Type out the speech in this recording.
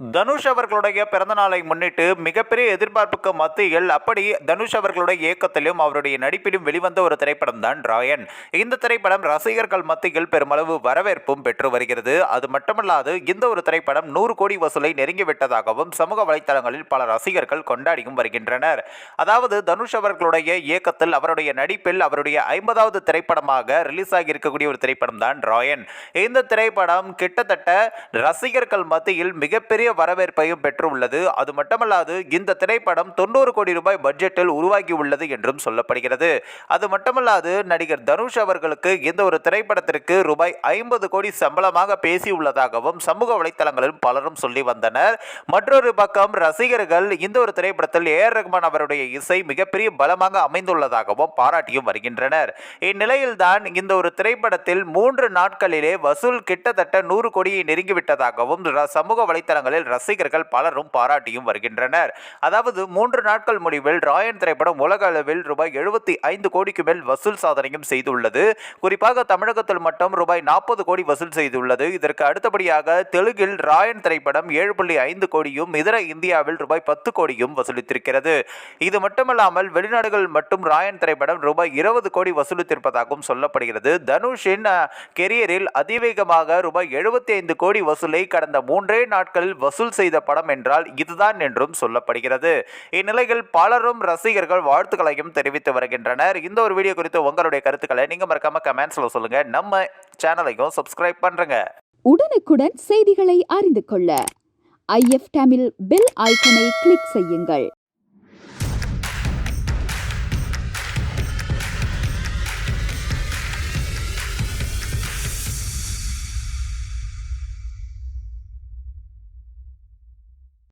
தனுஷ் அவர்களுடைய பிறந்த நாளை முன்னிட்டு மிகப்பெரிய எதிர்பார்ப்புக்கு மத்தியில் அப்படி தனுஷ் அவர்களுடைய இயக்கத்திலும் அவருடைய நடிப்பிலும் வெளிவந்த ஒரு திரைப்படம் தான் ராயன். இந்த திரைப்படம் ரசிகர்கள் மத்தியில் பெருமளவு வரவேற்பும் பெற்று வருகிறது. அது மட்டுமல்லாது இந்த ஒரு திரைப்படம் நூறு கோடி வசூலை நெருங்கிவிட்டதாகவும் சமூக வலைத்தளங்களில் பல ரசிகர்கள் கொண்டாடியும் வருகின்றனர். அதாவது தனுஷ் அவர்களுடைய இயக்கத்தில் அவருடைய நடிப்பில் அவருடைய ஐம்பதாவது திரைப்படமாக ரிலீஸ் ஆகி இருக்கக்கூடிய ஒரு திரைப்படம் தான் ராயன். இந்த திரைப்படம் கிட்டத்தட்ட ரசிகர்கள் மத்தியில் மிகப்பெரிய வரவேற்பையும் பெற்றுள்ளது. அது மட்டுமல்லாது இந்த திரைப்படம் தொண்ணூறு கோடி ரூபாய் பட்ஜெட்டில் உருவாகி உள்ளது என்றும் சொல்லப்படுகிறது. அது மட்டுமல்லாது நடிகர் தனுஷ் அவர்களுக்கு இந்த ஒரு திரைப்படத்திற்கு ரூபாய் ஐம்பது கோடி சம்பளமாக பேசியுள்ளதாகவும் சமூக வலைத்தளங்களில் பலரும் சொல்லி வந்தனர். மற்றொரு பக்கம் ரசிகர்கள் இந்த ஒரு திரைப்படத்தில் ஏஆர் ரஹ்மான் அவருடைய இசை மிகப்பெரிய பலமாக அமைந்துள்ளதாகவும் பாராட்டியும் வருகின்றனர். இந்நிலையில்தான் இந்த ஒரு திரைப்படத்தில் மூன்று நாட்களிலே வசூல் கிட்டத்தட்ட நூறு கோடியை நெருங்கிவிட்டதாகவும் சமூக சமூக வலைத்தளங்களில் ரசிகர்கள் பலரும் பாராட்டியும் வருகின்றனர். அதாவது மூன்று நாட்கள் முடிவில் ராயன் திரைப்படம் உலக அளவில் ரூபாய் எழுபத்தி ஐந்து கோடிக்கு மேல் வசூல் சாதனையும் செய்துள்ளது. குறிப்பாக தமிழகத்தில் மட்டும் ரூபாய் நாற்பது கோடி வசூல் செய்துள்ளது. இதற்கு அடுத்தபடியாக தெலுங்கில் ராயன் திரைப்படம் ஏழு புள்ளி ஐந்து கோடியும் இதர இந்தியாவில் ரூபாய் பத்து கோடியும் வசூலித்திருக்கிறது. இது மட்டுமல்லாமல் வெளிநாடுகள் மட்டும் ராயன் திரைப்படம் ரூபாய் இருபது கோடி வசூலித்திருப்பதாகவும் சொல்லப்படுகிறது. தனுஷின் கெரியரில் அதிவேகமாக ரூபாய் எழுபத்தி ஐந்து கோடி வசூலை கடந்த மூன்றே நாட்களில் வசூல் செய்த படம் என்றால் இதுதான் என்றும் சொல்லப்படுகிறது. இந்நிலையில் பலரும் ரசிகர்கள் வாழ்த்துக்களையும் தெரிவித்து வருகின்றனர். இந்த ஒரு வீடியோ குறித்து உங்களுடைய கருத்துக்களை நீங்க மறக்காம கமெண்ட்ஸ்ல சொல்லுங்க. நம்ம சேனலையும் சப்ஸ்கிரைப் பண்றங்க. உடனுக்குடன் செய்திகளை அறிந்து கொள்ள. ஐஎஃப் தமிழ் பெல் ஐக்கனை கிளிக் செய்யுங்கள்.